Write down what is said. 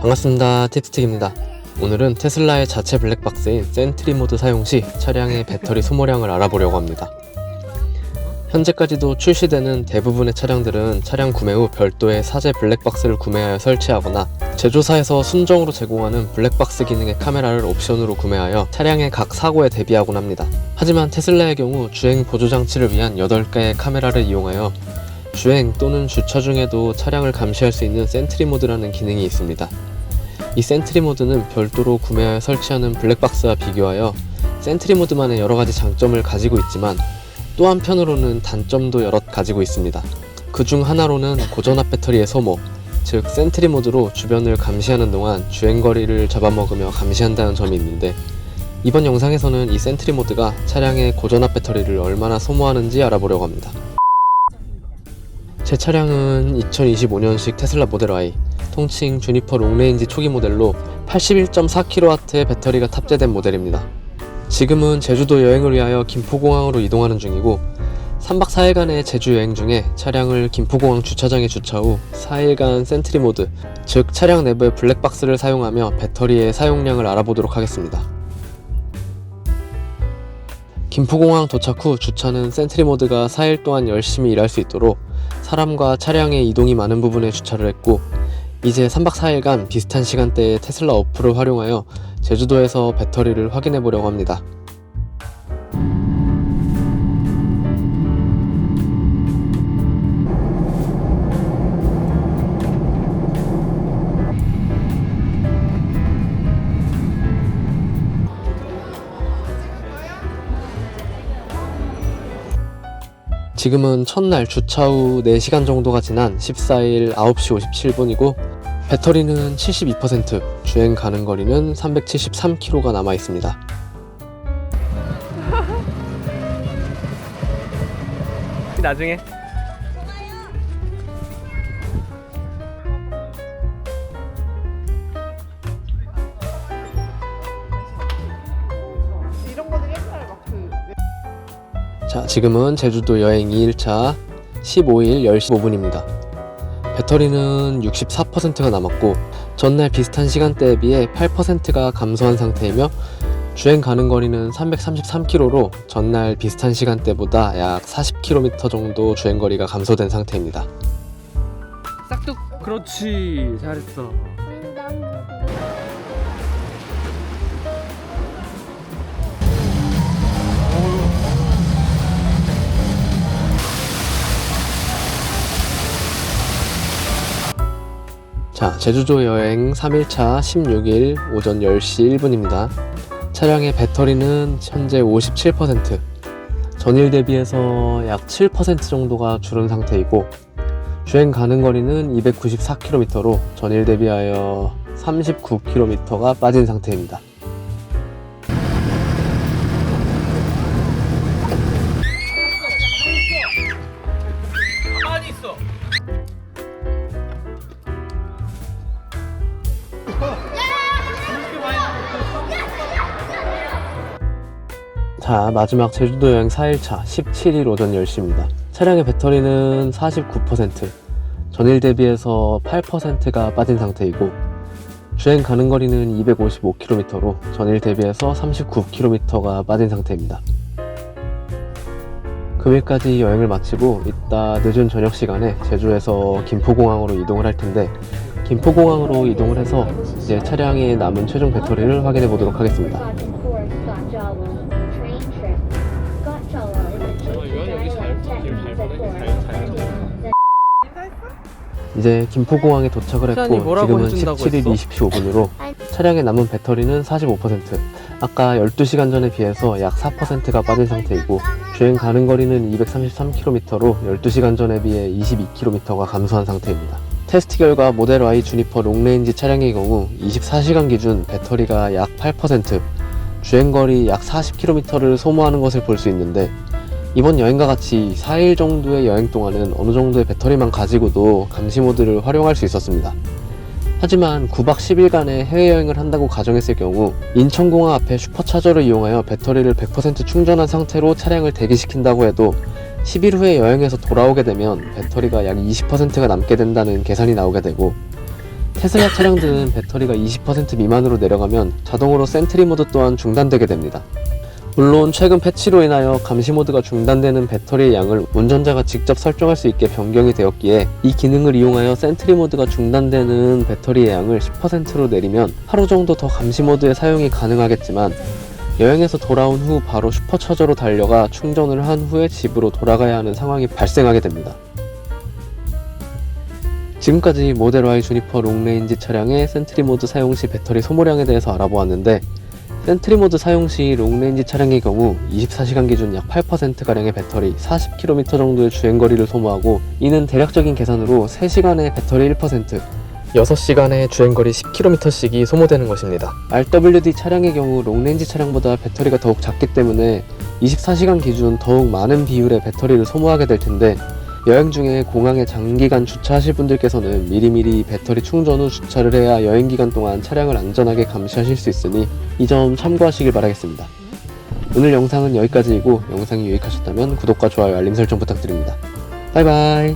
반갑습니다. 틱스틱입니다. 오늘은 테슬라의 자체 블랙박스인 센트리 모드 사용 시 차량의 배터리 소모량을 알아보려고 합니다. 현재까지도 출시되는 대부분의 차량들은 차량 구매 후 별도의 사제 블랙박스를 구매하여 설치하거나 제조사에서 순정으로 제공하는 블랙박스 기능의 카메라를 옵션으로 구매하여 차량의 각 사고에 대비하곤 합니다. 하지만 테슬라의 경우 주행 보조 장치를 위한 8개의 카메라를 이용하여 주행 또는 주차 중에도 차량을 감시할 수 있는 센트리 모드라는 기능이 있습니다. 이 센트리 모드는 별도로 구매하여 설치하는 블랙박스와 비교하여 센트리 모드만의 여러 가지 장점을 가지고 있지만 또 한편으로는 단점도 여럿 가지고 있습니다. 그 중 하나로는 고전압 배터리의 소모, 즉 센트리 모드로 주변을 감시하는 동안 주행거리를 잡아먹으며 감시한다는 점이 있는데 이번 영상에서는 이 센트리 모드가 차량의 고전압 배터리를 얼마나 소모하는지 알아보려고 합니다. 제 차량은 2025년식 테슬라 모델 Y, 통칭 주니퍼 롱레인지 초기 모델로 81.4kW의 배터리가 탑재된 모델입니다. 지금은 제주도 여행을 위하여 김포공항으로 이동하는 중이고 3박 4일간의 제주 여행 중에 차량을 김포공항 주차장에 주차 후 4일간 센트리 모드, 즉 차량 내부의 블랙박스를 사용하며 배터리의 사용량을 알아보도록 하겠습니다. 김포공항 도착 후 주차는 센트리 모드가 4일 동안 열심히 일할 수 있도록 사람과 차량의 이동이 많은 부분에 주차를 했고 이제 3박 4일간 비슷한 시간대에 테슬라 어플을 활용하여 제주도에서 배터리를 확인해 보려고 합니다. 지금은 첫날 주차 후 4시간 정도가 지난 14일 9시 57분이고 배터리는 72%, 주행 가능 거리는 373km가 남아 있습니다. 나중에 자, 지금은 제주도 여행 2일차 15일 10시 5분입니다. 배터리는 64%가 남았고 전날 비슷한 시간대에 비해 8%가 감소한 상태이며 주행 가능 거리는 333km로 전날 비슷한 시간대보다 약 40km 정도 주행 거리가 감소된 상태입니다. 싹둑 그렇지 잘했어 자, 제주도 여행 3일차 16일 오전 10시 1분입니다. 차량의 배터리는 현재 57%, 전일 대비해서 약 7% 정도가 줄은 상태이고, 주행 가능 거리는 294km로 전일 대비하여 39km가 빠진 상태입니다. 자, 마지막 제주도 여행 4일차 17일 오전 10시입니다. 차량의 배터리는 49%, 전일 대비해서 8%가 빠진 상태이고, 주행 가능 거리는 255km로 전일 대비해서 39km가 빠진 상태입니다. 금일까지 여행을 마치고 이따 늦은 저녁 시간에 제주에서 김포공항으로 이동을 할 텐데, 김포공항으로 이동을 해서 이제 차량의 남은 최종 배터리를 확인해 보도록 하겠습니다. 이제 김포공항에 도착을 했고 지금은 해준다고 17일 했어? 20시 5분으로 차량의 남은 배터리는 45% 아까 12시간 전에 비해서 약 4%가 빠진 상태이고 주행 가능 거리는 233km로 12시간 전에 비해 22km가 감소한 상태입니다. 테스트 결과 모델 Y 주니퍼 롱레인지 차량의 경우 24시간 기준 배터리가 약 8%, 주행거리 약 40km를 소모하는 것을 볼 수 있는데 이번 여행과 같이 4일 정도의 여행 동안은 어느 정도의 배터리만 가지고도 감시 모드를 활용할 수 있었습니다. 하지만 9박 10일간의 해외여행을 한다고 가정했을 경우 인천공항 앞에 슈퍼차저를 이용하여 배터리를 100% 충전한 상태로 차량을 대기시킨다고 해도 10일 후에 여행에서 돌아오게 되면 배터리가 약 20%가 남게 된다는 계산이 나오게 되고 테슬라 차량들은 배터리가 20% 미만으로 내려가면 자동으로 센트리 모드 또한 중단되게 됩니다. 물론 최근 패치로 인하여 감시 모드가 중단되는 배터리의 양을 운전자가 직접 설정할 수 있게 변경이 되었기에 이 기능을 이용하여 센트리 모드가 중단되는 배터리의 양을 10%로 내리면 하루 정도 더 감시 모드의 사용이 가능하겠지만 여행에서 돌아온 후 바로 슈퍼차저로 달려가 충전을 한 후에 집으로 돌아가야 하는 상황이 발생하게 됩니다. 지금까지 모델 Y 주니퍼 롱레인지 차량의 센트리 모드 사용 시 배터리 소모량에 대해서 알아보았는데 센트리 모드 사용 시 롱레인지 차량의 경우 24시간 기준 약 8%가량의 배터리 40km 정도의 주행거리를 소모하고 이는 대략적인 계산으로 3시간에 배터리 1% 6시간에 주행거리 10km씩이 소모되는 것입니다. RWD 차량의 경우 롱레인지 차량보다 배터리가 더욱 작기 때문에 24시간 기준 더욱 많은 비율의 배터리를 소모하게 될 텐데 여행 중에 공항에 장기간 주차하실 분들께서는 미리미리 배터리 충전 후 주차를 해야 여행 기간 동안 차량을 안전하게 감시하실 수 있으니 이 점 참고하시길 바라겠습니다. 오늘 영상은 여기까지이고 영상이 유익하셨다면 구독과 좋아요 알림 설정 부탁드립니다. 바이바이